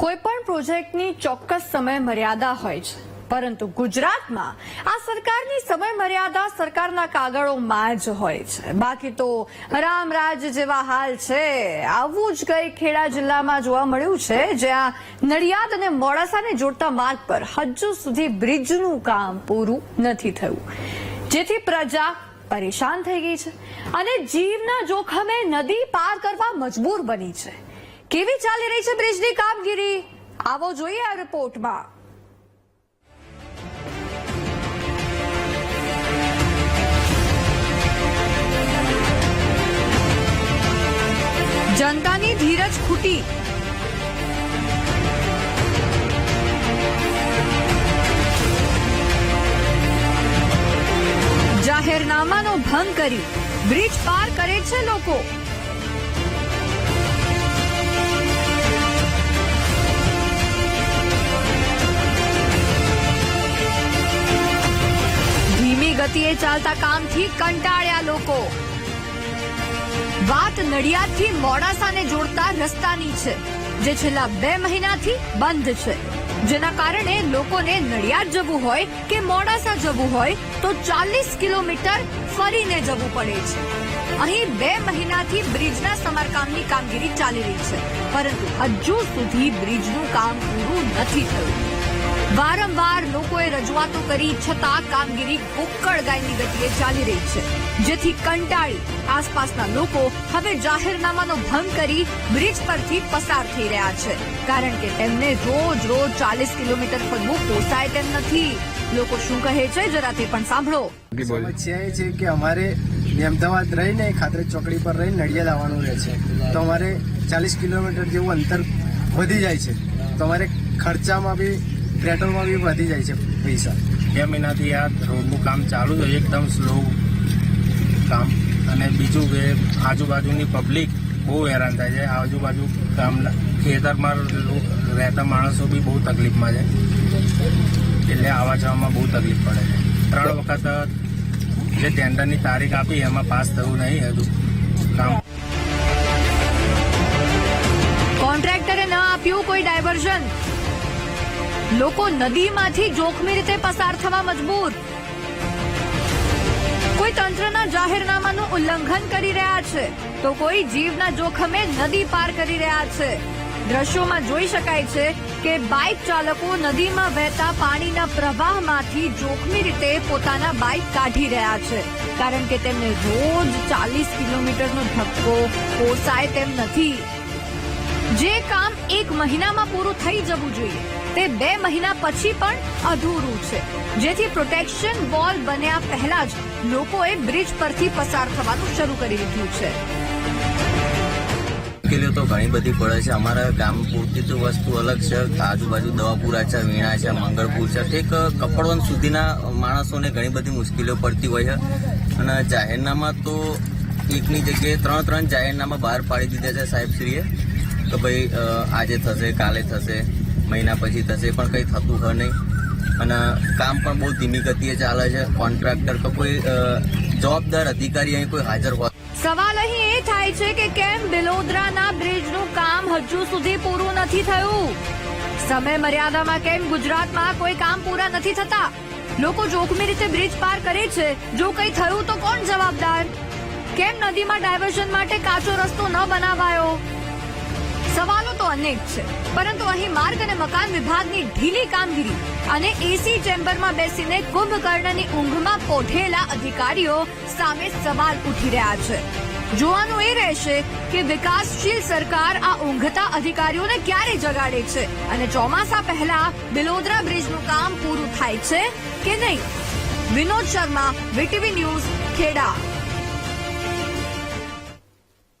કોઈ પણ પ્રોજેક્ટની ચોક્કસ સમય મર્યાદા હોય છે. પરંતુ ગુજરાતમાં આ સરકારની સમય મર્યાદા સરકારના કાગળોમાં જ હોય છે. બાકી તો રામરાજ જેવા હાલ છે. આવું જ કઈ ખેડા જિલ્લામાં જોવા મળ્યું છે, જ્યાં નડિયાદ અને મોડાસાને જોડતા માર્ગ પર હજુ સુધી બ્રિજનું કામ પૂરું નથી થયું. જેથી પ્રજા પરેશાન થઈ ગઈ છે અને જીવના જોખમે નદી પાર કરવા મજબૂર બની છે. કેવી ચાલી રહી છે બ્રિજની કામગીરી? આવો જોઈએ આ રિપોર્ટમાં. જનતાની ધીરજ ખૂટી. જાહેરનામાનો ભંગ કરી. બ્રિજ પાર કરે છે લોકો. ધીમી ગતિએ ચાલતા કામથી કંટાળ્યા લોકો. વાત નડિયાદથી મોડાસાને જોડતા રસ્તાની છે, જે છેલ્લા બે મહિનાથી બંધ છે. જેના કારણે લોકોને નડિયાદ જવું હોય કે મોડાસા જવું હોય, તો ચાલીસ કિલોમીટર ફરીને જવું પડે છે. અહીં બે મહિનાથી બ્રિજના સમારકામની કામગીરી ચાલી રહી છે, પરંતુ હજુ સુધી બ્રિજનું કામ પૂરું નથી થયું. વારંવાર લોકોએ રજૂઆતો કરી છતાં કામગીરી કુક્કડ ગાયની ગતિએ ચાલી રહી છે. જેથી કંટાળી આસપાસના લોકો હવે જાહેરનામાનો ભંગ કરી બ્રિજ પરથી પસાર થઈ રહ્યા છે. કારણ કે તેમને રોજ રોજ ચાલીસ કિલોમીટર ફરવું પોસાય તેમ નથી. લોકો શું કહે છે જરા તે પણ સાંભળો. સમસ્યા એ છે કે અમારે અમદાવાદ રહીને ખાતરે ચોકડી પર રહીને નડિયાદ આવવાનું રહે છે. તો અમારે ચાલીસ કિલોમીટર જેવું અંતર વધી જાય છે. તો અમારે ખર્ચામાં બી પેટ્રોલમાં બી વધી જાય છે પૈસા. બે મહિનાથી આ રોડનું કામ ચાલુ છે એકદમ સ્લો કામ. અને બીજું કે આજુબાજુની પબ્લિક બહુ હેરાન થાય છે. આજુબાજુ કામ ખેતરમાં રહેતા માણસો બી બહુ તકલીફમાં છે. એટલે આવવા જવામાં બહુ તકલીફ પડે છે. ત્રણ વખત જે ટેન્ડરની તારીખ આપી, એમાં પાસ થયું નહીં હતું કામ. કોન્ટ્રાક્ટરે ન આપ્યું કોઈ ડાયવર્ઝન લોકો નદીમાંથી જોખમી રીતે પસાર થવા મજબૂર. કોઈ તંત્રના જાહેરનામાનું ઉલ્લંઘન કરી રહ્યા છે, તો કોઈ જીવના જોખમે નદી પાર કરી રહ્યા છે. દ્રશ્યોમાં જોઈ શકાય છે કે બાઇક ચાલકો નદીમાં વહેતા પાણીના પ્રવાહમાંથી જોખમી રીતે પોતાના બાઇક કાઢી રહ્યા છે, કારણ કે તેમને રોજ ચાલીસ કિલોમીટરનો ધક્કો પોસાય તેમ નથી. જે કામ એક મહિનામાં પૂરું થઈ જવું જોઈએ, તે બે મહિના પછી પણ અધૂરું છે. જેથી પ્રોટેક્શન વોલ બન્યા પહેલા જ લોકોએ બ્રિજ પરથી પસાર થવાનું શરૂ કરી દીધું છે. મુશ્કેલીઓ તો ઘણી બધી પડે છે. અમારા ગામ પૂરતી તો વસ્તુ અલગ છે. આજુબાજુ દવાપુરા છે, વીણા છે, મંગળપુર છે. ઠીક કપડવન સુધીના માણસોને ઘણી બધી મુશ્કેલીઓ પડતી હોય છે. અને જાહેરનામા તો એકની જગ્યાએ ત્રણ ત્રણ જાહેરનામા બહાર પાડી દીધા છે સાહેબશ્રીએ. કે ભાઈ આજે થશે, કાલે થશે, મહિના પછી થશે, પણ કંઈ થતું હોય નહીં. અને કામ પણ બહુ ધીમી ગતિએ ચાલે છે. કોન્ટ્રાક્ટર તો કોઈ જવાબદાર અધિકારી અહીં કોઈ હાજર હોય. સવાલ અહીં એ થાય છે કે કેમ બિલોદરાના બ્રિજનું કામ હજુ સુધી પૂરું નથી થયું? સમય મર્યાદામાં કેમ ગુજરાતમાં કોઈ કામ પૂરા નથી થતા? લોકો જોખમી રીતે બ્રિજ પાર કરે છે. જો કંઈ થયું તો કોણ જવાબદાર? કેમ નદીમાં ડાયવર્ઝન માટે કાચો રસ્તો ન બનાવાયો? સવાલો તો અનેક છે. પરંતુ અહીં માર્ગ અને મકાન વિભાગની ઢીલી કામગીરી અને એસી ચેમ્બરમાં બેસીને કુંભકર્ણની ઊંઘમાં પોઢેલા અધિકારીઓ સામે સવાલ ઉઠી રહ્યા છે. જોવાનું એ રહેશે કે વિકાસશીલ સરકાર આ ઊંઘતા અધિકારીઓને ક્યારે જગાડે છે અને ચોમાસા પહેલા બિલોદરા બ્રિજનું કામ પૂરું થાય છે કે નહીં? Vinod Sharma VTV news Kheda.